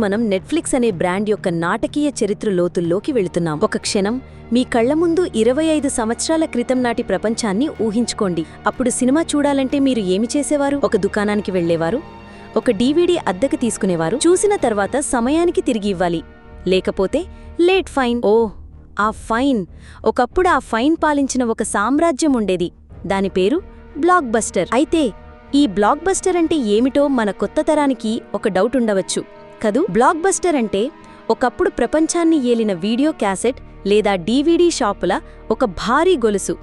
మనం నెట్ఫ్లిక్స్ అనే బ్రాండ్ యొక్క నాటకీయ చరిత్ర లోతుల్లోకి వెళుతున్నాం. ఒక క్షణం మీ కళ్ళ ముందు ఇరవై ఐదు సంవత్సరాల క్రితం నాటి ప్రపంచాన్ని ఊహించుకోండి. అప్పుడు సినిమా చూడాలంటే మీరు ఏమి చేసేవారు? ఒక దుకాణానికి వెళ్ళేవారు ఒక డీవీడీ అద్దెకు తీసుకునేవారు? చూసిన తర్వాత సమయానికి తిరిగి ఇవ్వాలి. లేకపోతే లేట్ ఫైన్. ఓ ఆ ఫైన్. ఒకప్పుడు ఆ ఫైన్ పాలించిన ఒక సామ్రాజ్యం ఉండేది. దాని పేరు బ్లాక్ బస్టర్ అయితే ఈ బ్లాక్ బస్టర్ అంటే ఏమిటో మన కొత్త తరానికి ఒక డౌట్ ఉండవచ్చు. కదూ? బ్లాక్ బస్టర్ అంటే ఒకప్పుడు ప్రపంచాన్ని ఏలిన వీడియో క్యాసెట్ లేదా డీవీడీ షాపుల ఒక భారీ గొలుసు.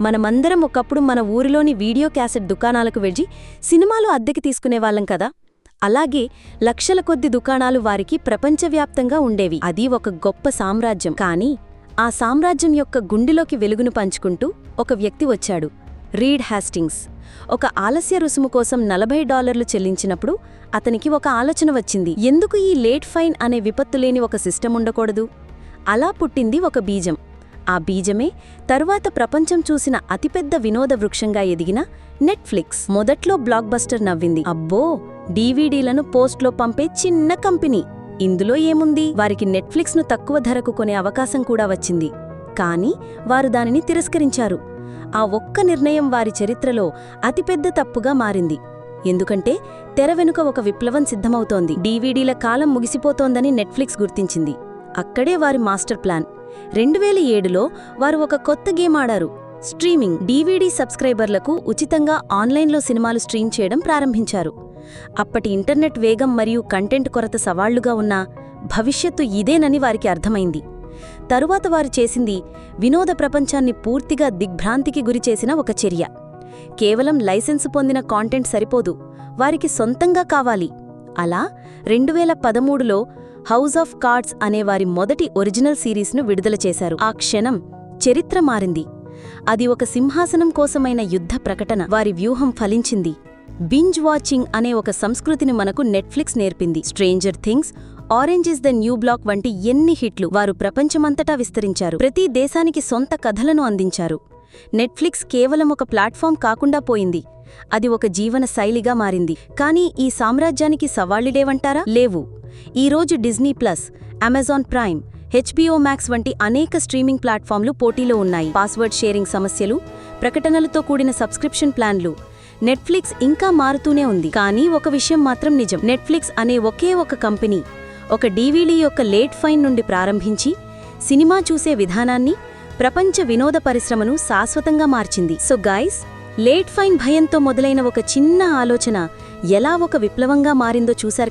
మనమందరం ఒకప్పుడు మన ఊరిలోని వీడియో క్యాసెట్ దుకాణాలకు వెళ్ళి సినిమాలు అద్దెకి తీసుకునేవాళ్ళం కదా. అలాగే లక్షల కొద్ది దుకాణాలు వారికి ప్రపంచవ్యాప్తంగా ఉండేవి. అది ఒక గొప్ప సామ్రాజ్యం. కానీ ఆ సామ్రాజ్యం యొక్క గుండెలోకి వెలుగును పంచుకుంటూ ఒక వ్యక్తి వచ్చాడు రీడ్ హ్యాస్టింగ్స్ ఒక ఆలస్య రుసుము కోసం నలభై డాలర్లు చెల్లించినప్పుడు అతనికి ఒక ఆలోచన వచ్చింది. ఎందుకు ఈ లేట్ ఫైన్ అనే విపత్తు లేని ఒక సిస్టమ్ ఉండకూడదు? అలా పుట్టింది ఒక బీజం. ఆ బీజమే తరువాత ప్రపంచం చూసిన అతిపెద్ద వినోద వృక్షంగా ఎదిగిన నెట్ఫ్లిక్స్. మొదట్లో బ్లాక్ బస్టర్ నవ్వింది. అబ్బో! డీవీడీలను పోస్ట్లో పంపే చిన్న కంపెనీ. ఇందులో ఏముంది? వారికి నెట్ఫ్లిక్స్ను తక్కువ ధరకు కొనే అవకాశం కూడా వచ్చింది. కానీ వారు దానిని తిరస్కరించారు. ఆ ఒక్క నిర్ణయం వారి చరిత్రలో అతిపెద్ద తప్పుగా మారింది. ఎందుకంటే తెర వెనుక ఒక విప్లవం సిద్ధమవుతోంది. డీవీడీల కాలం ముగిసిపోతోందని నెట్ఫ్లిక్స్ గుర్తించింది. అక్కడే వారి మాస్టర్ ప్లాన్. రెండు వేల ఏడులో వారు ఒక కొత్త గేమ్ ఆడారు. స్ట్రీమింగ్. డీవీడీ సబ్స్క్రైబర్లకు ఉచితంగా ఆన్లైన్లో సినిమాలు స్ట్రీమ్ చేయడం ప్రారంభించారు. అప్పటి ఇంటర్నెట్ వేగం మరియు కంటెంట్ కొరత సవాళ్ళుగా ఉన్న భవిష్యత్తు ఇదేనని వారికి అర్థమైంది. తరువాత వారు చేసింది వినోద ప్రపంచాన్ని పూర్తిగా దిగ్భ్రాంతికి గురిచేసిన ఒక చర్య. కేవలం లైసెన్సు పొందిన కాంటెంట్ సరిపోదు వారికి సొంతంగా కావాలి. అలా రెండువేల పదమూడులో హౌస్ ఆఫ్ కార్డ్స్ అనే వారి మొదటి ఒరిజినల్ సిరీస్ను విడుదల చేశారు. ఆ క్షణం చరిత్ర మారింది. అది ఒక సింహాసనం కోసమైన యుద్ధ ప్రకటన. వారి వ్యూహం ఫలించింది. బింజ్ వాచింగ్ అనే ఒక సంస్కృతిని మనకు నెట్ఫ్లిక్స్ నేర్పింది. Stranger things orange is the new black వంటి ఎన్ని హిట్లు వారు ప్రపంచమంతటా విస్తరించారు. ప్రతి దేశానికి సొంత కథలను అందించారు. నెట్ఫ్లిక్స్ కేవలం ఒక ప్లాట్ఫామ్ కాకుండా పోయింది. అది ఒక జీవన శైలిగా మారింది. కానీ ఈ సామ్రాజ్యానికి సవాళ్ళుడేవంటారా లేవు. ఈరోజు Disney plus Amazon prime HBO max వంటి అనేక స్ట్రీమింగ్ ప్లాట్ఫామ్లు పోటీలో ఉన్నాయి. పాస్వర్డ్ షేరింగ్ సమస్యలు ప్రకటనలతో కూడిన సబ్స్క్రిప్షన్ ప్లాన్లు నెట్ఫ్లిక్స్ ఇంకా మారుతూనే ఉంది. కానీ ఒక విషయం మాత్రం నిజం. నెట్ఫ్లిక్స్ అనే ఒకే ఒక కంపెనీ ఒక డీవీడీ యొక్క లేట్ ఫైన్ నుండి ప్రారంభించి సినిమా చూసే విధానాన్ని ప్రపంచ వినోద పరిశ్రమను శాశ్వతంగా మార్చింది. సో గాయస్ లేట్ ఫైన్ భయంతో మొదలైన ఒక చిన్న ఆలోచన ఎలా ఒక విప్లవంగా మారిందో చూశారు కదా?